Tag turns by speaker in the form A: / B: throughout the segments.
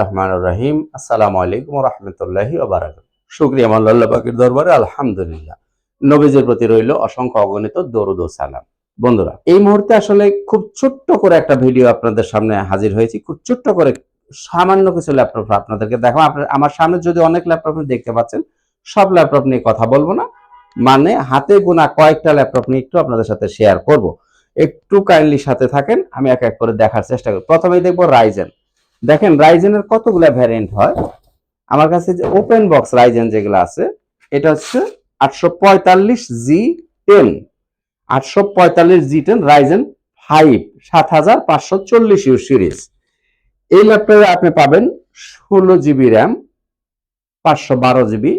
A: রহমান রহিম। আলহামদুলিল্লাহ। নবীজের প্রতি রইল অসংখ্য আসলে খুব ছোট্ট করে একটা ভিডিও আপনাদের সামনে হাজির হয়েছি। খুব ছোট্ট করে সামান্য কিছু ল্যাপটপ আপনাদেরকে দেখো আমার সামনে যদি অনেক ল্যাপটপ দেখতে পাচ্ছেন, সব ল্যাপটপ নিয়ে কথা বলব না। মানে হাতে গোনা কয়েকটা ল্যাপটপ নিয়ে একটু আপনাদের সাথে শেয়ার করব। একটু কাইন্ডলি সাথে থাকেন, আমি এক এক করে দেখার চেষ্টা করি। প্রথমেই দেখব রাইজেন দেখেন রাইজেনের কতগুলা ভ্যারিয়েন্ট হয়? আমার কাছে যে ওপেন বক্স রাইজেন যেগুলো আছে, এটা হচ্ছে আটশো পঁয়তাল্লিশ জি টেন। আটশো পঁয়তাল্লিশ জি টেন রাইজেন ফাইভ সাত হাজার পাঁচশো চল্লিশ ইউ সিরিজ। এই ল্যাপটপে আপনি পাবেন ষোলো জিবি র্যাম পাঁচশো বারো জিবি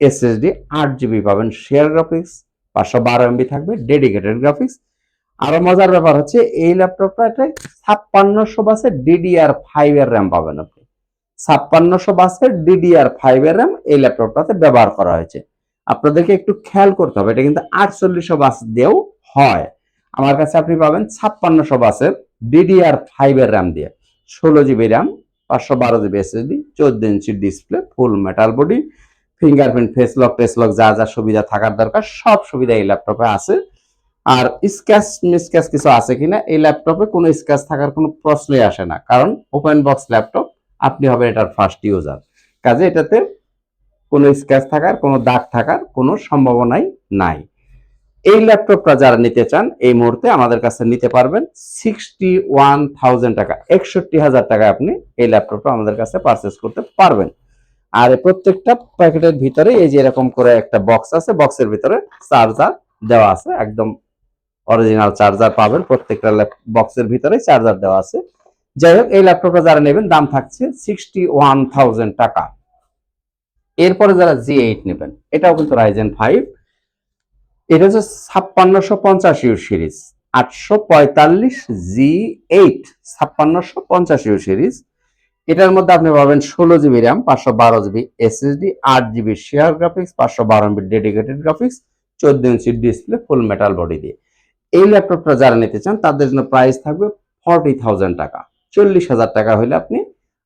A: এসএসডি আট জিবি পাবেন শেয়ার গ্রাফিক্স পাঁচশো বারো এমবি থাকবে ডেডিকেটেড গ্রাফিক্স আরও মজার ব্যাপার হচ্ছে, এই ল্যাপটপটা এটা ছাপ্পান্নশো বাসের ডিডিআর ফাইভ এর র্যাম পাবেন আপনি। ছাপ্পান্নশো বাসের ডিডিআর ফাইভ এর র্যাম এই ল্যাপটপটাতে ব্যবহার করা হয়েছে। আপনাদেরকে একটু খেয়াল করতে হবে, এটা কিন্তু আটচল্লিশশো বাস দিয়েও হয়। আমার কাছে আপনি পাবেন ছাপ্পান্নশো বাসের ডিডিআর ফাইভ এর র্যাম দিয়ে। ষোলো জিবি র্যাম পাঁচশো বারো জিবি এসএসডি চোদ্দ inch display full metal body fingerprint face lock টেস lock যা যা সুবিধা থাকার দরকার, সব সুবিধা এই ল্যাপটপে আছে। আর স্ক্যাচ মিসক্যাচ কিছু আছে কিনা, এই ল্যাপটপে কোনো স্ক্যাচ থাকার কোনো প্রশ্নই আসে না। কারণ ওপেন বক্স ল্যাপটপ আপনি হবেন এটার ফার্স্ট ইউজার কাজে এটাতে কোনো স্ক্যাচ থাকার, কোনো দাগ থাকার কোনো সম্ভাবনাই নাই। এই ল্যাপটপটা যারা নিতে চান, এই মুহূর্তে আমাদের কাছে নিতে পারবেন সিক্সটি ওয়ান টাকা, একষট্টি হাজার টাকা আপনি এই ল্যাপটপটা আমাদের কাছে পারচেস করতে পারবেন। আর প্রত্যেকটা প্যাকেটের ভিতরে এই যে এরকম করে একটা বক্স আছে বক্সের ভিতরে চার্জার দেওয়া আছে, একদম অরিজিনাল চার্জার পাবেন। প্রত্যেকটা বক্সের ভিতরে চার্জার দেওয়া আছে। যাই হোক, এই ল্যাপটপটা যারা নেবেন, দাম থাকছে সিক্সটি ওয়ান টাকা। এরপরে যারা জি এইট নেবেন, এটাও কিন্তু রাইজেন ফাইভ এটা হচ্ছে ছাপ্পান্নশো পঞ্চাশ ইউ সিরিজ আটশো পঁয়তাল্লিশ জি এইট ছাপ্পান্নশো পঞ্চাশ ইউ সিরিজ এটার মধ্যে আপনি পাবেন ষোলো জিবি র্যাম পাঁচশো বারো জিবি এসএসডি আট জিবি শেয়ার গ্রাফিক্স পাঁচশো বারো জিবি ডেডিকেটেড গ্রাফিক্স চোদ্দ inch display full metal body দিয়ে। এই ল্যাপটপটা যারা নিতে চান, তাদের জন্য প্রাইস থাকবে ফর্টি থাউজেন্ড টাকা। চল্লিশ হাজার টাকা হলে আপনি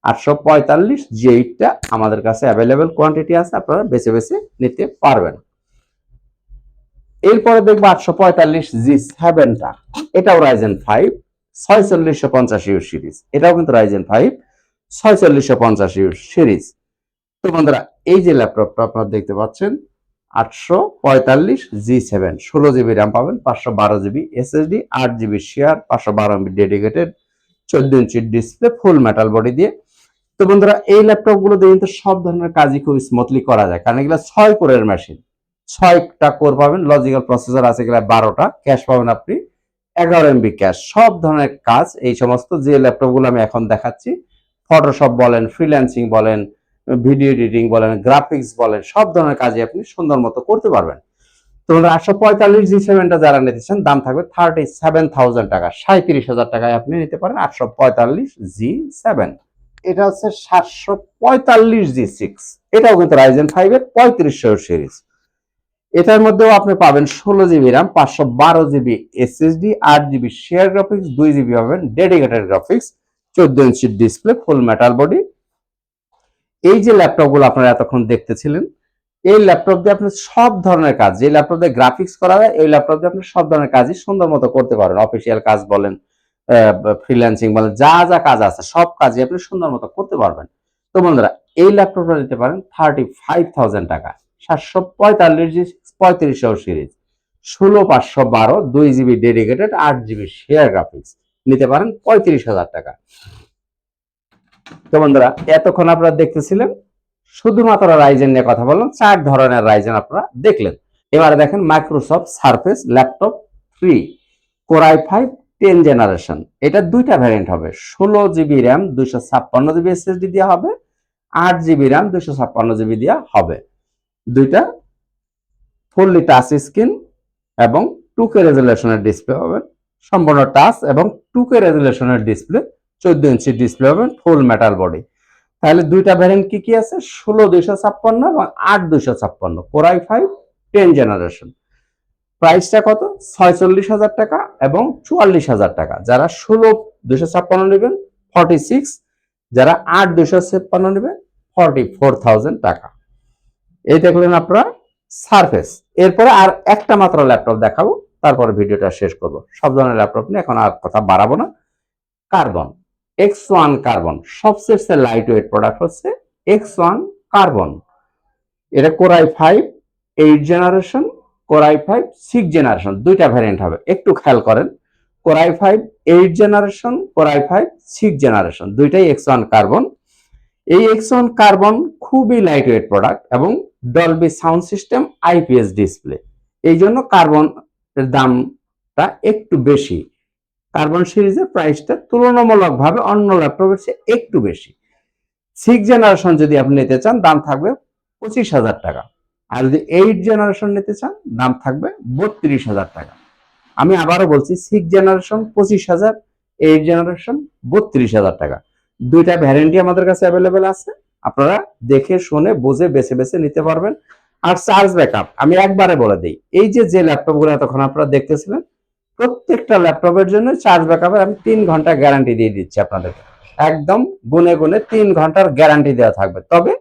A: আটশো পঁয়তাল্লিশ জি এইটটা আমাদের কাছে অ্যাভেলেবেল কোয়ান্টিটি আছে, আপনারা বেছে বেছে নিতে পারবেন। এরপরে দেখব আটশো পঁয়তাল্লিশ জি সেভেনটা এটাও রাইজেন ফাইভ ছয়চল্লিশশো পঞ্চাশ ইউ সিরিজ। এটাও কিন্তু রাইজেন ফাইভ ছয়চল্লিশশো পঞ্চাশ ইউ সিরিজ। তো বন্ধুরা, এই যে ল্যাপটপটা আপনারা দেখতে পাচ্ছেন আটশো পঁয়তাল্লিশ জি সেভেন ষোলো জিবি র্যাম পাবেন, পাঁচশো বারো জিবি এসএসডি আট জিবি শেয়ার পাঁচশো বারো এমবি ডেডিকেটেড চোদ্দ inch display full metal body দিয়ে। তো বন্ধুরা, এই ল্যাপটপগুলো দিয়ে কিন্তু সব ধরনের কাজই খুব স্মুথলি করা যায়। কারণ এগুলো ছয় কোরের মেশিন ছয়টা কোর পাবেন লজিক্যাল প্রসেসর আছে এগুলো বারোটা ক্যাশ পাবেন আপনি এগারো এমবি ক্যাশ সব ধরনের কাজ, এই সমস্ত যে ল্যাপটপগুলো আমি এখন দেখাচ্ছি ফটোশপ বলেন ফ্রিল্যান্সিং বলেন ভিডিও এডিটিং বলেন গ্রাফিক্স বলেন, সব ধরনের কাজে আপনি সুন্দর মতো করতে পারবেন। তোমরা আটশো পঁয়তাল্লিশ জি সেভেনটা যারা নিতে চান, দাম থাকবে থার্টি সেভেন থাউজেন্ড টাকা সাঁত্রিশ হাজার টাকায় আপনি নিতে পারেন আটশো পঁয়তাল্লিশ জি সেভেন এটা হচ্ছে সাতশো পঁয়তাল্লিশ জি সিক্স এটাও কিন্তু রাইজেন ফাইভ এর পঁয়ত্রিশশো সিরিজ এটার মধ্যেও আপনি পাবেন ষোলো জিবি র্যাম পাঁচশো বারো জিবি এসএসডি আট জিবি শেয়ার গ্রাফিক্স দুই জিবি পাবেন ডেডিকেটেড গ্রাফিক্স চোদ্দ inch display full metal body এই যে ল্যাপটপগুলো আপনারা এতক্ষণ দেখতেছিলেন, এই ল্যাপটপ দিয়ে আপনি সব ধরনের কাজ, যে ল্যাপটপ দিয়ে গ্রাফিক্স করা হয়, এই ল্যাপটপ দিয়ে আপনি সব ধরনের কাজই সুন্দর মতো করতে পারেন। অফিসিয়াল কাজ বলেন ফ্রিল্যান্সিং বলেন, যা যা কাজ আছে, সব কাজই আপনি সুন্দর মতো করতে পারবেন। তো বন্ধুরা, এই ল্যাপটপটা নিতে পারেন থার্টি ফাইভ থাউজেন্ড টাকা, সাতশো পঁয়তাল্লিশ পঁয়ত্রিশশো সিরিজ, ষোলো পাঁচশো বারো, দুই জিবি ডেডিকেটেড আট জিবি শেয়ার গ্রাফিক্স নিতে পারেন পঁয়ত্রিশ হাজার টাকা। তো বন্ধুরা, এতক্ষণ আপনারা দেখতেছিলেন শুধুমাত্র রাইজেন নিয়ে কথা বললাম, চার ধরনের রাইজেন আপনারা দেখলেন। এবারে দেখেন Microsoft surface laptop three core i five ten generation এটা দুইটা ভ্যারিয়েন্ট হবে, ষোলো জিবি র্যাম দুইশো ছাপ্পান্ন জিবি এসএসডি দেওয়া হবে, আট জিবি র্যাম দুইশো ছাপ্পান্ন জিবি দেওয়া হবে। দুইটা ফুললি টাচ স্ক্রিন এবং টুকে রেজুলেশনের ডিসপ্লে হবে। সম্পূর্ণ টাচ এবং টুকে রেজুলেশনের ডিসপ্লে চোদ্দ ইঞ্চি ডিসপ্লে পাবেন ফুল মেটাল বডি তাহলে দুইটা ভ্যারিয়েন্ট কি কি আছে? ষোলো, দুইশো ছাপ্পান্ন এবং আট, দুইশো ছাপ্পান্ন। কোরাই ফাইভ টেন জেনারেশন প্রাইসটা কত? ছয়চল্লিশ হাজার টাকা এবং চুয়াল্লিশ হাজার টাকা। যারা ষোলো, দুইশো ছাপ্পান্ন নেবেন ফর্টি সিক্স যারা আট দুশো ছাপ্পান্ন নেবে ফর্টি ফোর থাউজেন্ড টাকা। এই দেখলেন আপনারা সারফেস এরপরে আর একটা মাত্র ল্যাপটপ দেখাবো, তারপরে ভিডিওটা শেষ করব। সব ধরনের ল্যাপটপ নিয়ে এখন আর কথা বাড়াবো না। কার্বন এক্স ওয়ান কার্বন সবচেয়ে লাইট ওয়েট প্রোডাক্ট হচ্ছে এক্স ওয়ান কার্বন এটা core i five eight generation core i five six generation দুইটা ভ্যারিয়েন্ট হবে। একটু খেয়াল করেন। Core i five eight generation core i five six generation দুইটাই X one carbon এই এক্স ওয়ান কার্বন খুবই লাইট ওয়েট প্রোডাক্ট এবং Dolby sound system IPS display এই জন্য কার্বন দামটা একটু বেশি। কার্বন সিরিজের প্রাইসটা তুলনামূলকভাবে অন্য ল্যাপটপের চেয়ে একটু বেশি। সিক্স জেনারেশন যদি আপনি নিতে চান, দাম থাকবে পঁচিশ হাজার টাকা। আর যদি এইট জেনারেশন নিতে চান, দাম থাকবে বত্রিশ হাজার টাকা। আমি আবারও বলছি সিক্স জেনারেশন পঁচিশ হাজার এইট জেনারেশন বত্রিশ হাজার টাকা। দুইটা ভ্যারেন্টি আমাদের কাছে অ্যাভেলেবেল আছে। আপনারা দেখে, শুনে, বুঝে, বেছে বেছে নিতে পারবেন। আর চার্জ ব্যাকআপ আমি একবারে বলে দিই, এই যে যে ল্যাপটপগুলো এতক্ষণ আপনারা দেখতেছিলেন প্রত্যেকটা ল্যাপটপের জন্য চার্জ ব্যাকআপের আমি তিন ঘণ্টা গ্যারান্টি দিয়ে দিচ্ছি আপনাদেরকে। একদম গুনে গুনে তিন ঘণ্টার গ্যারান্টি দেওয়া থাকবে। তবে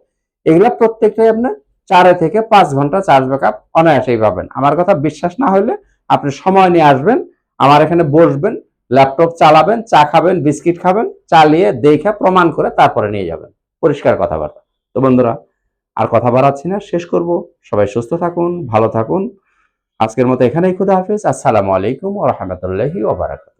A: এগুলো প্রত্যেকটাই আপনার চারে থেকে পাঁচ ঘণ্টা চার্জ ব্যাকআপ অনায়াসেই পাবেন। আমার কথা বিশ্বাস না হলে আপনি সময় নিয়ে আসবেন, আমার এখানে বসবেন, ল্যাপটপ চালাবেন, চা খাবেন, বিস্কিট খাবেন, চালিয়ে দেখে প্রমাণ করে তারপরে নিয়ে যাবেন। পরিষ্কার কথাবার্তা। তো বন্ধুরা, আর কথা বাড়াচ্ছি না, শেষ করব। সবাই সুস্থ থাকুন, ভালো থাকুন। আজকের মতো এখানেই খুদা হাফিজ। আসসালামু আলাইকুম ও রহমতুল্লাহি